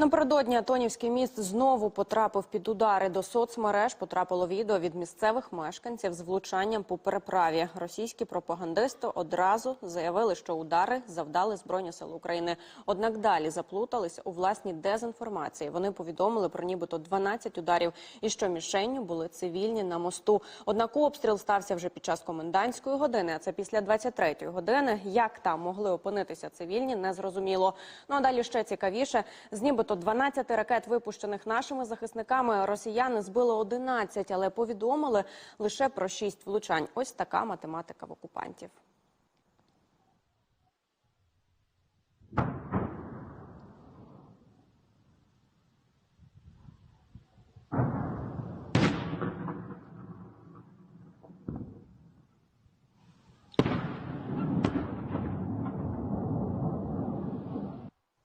Напередодні Антонівський міст знову потрапив під удари. До соцмереж потрапило відео від місцевих мешканців з влучанням по переправі. Російські пропагандисти одразу заявили, що удари завдали Збройні сили України. Однак далі заплуталися у власній дезінформації. Вони повідомили про нібито 12 ударів і що мішенню були цивільні на мосту. Однак обстріл стався вже під час комендантської години. А це після 23-ї години. Як там могли опинитися цивільні, не зрозуміло. Ну а далі ще цікавіше. З нібито 12 ракет, випущених нашими захисниками, росіяни збили 11, але повідомили лише про 6 влучань. Ось така математика в окупантів.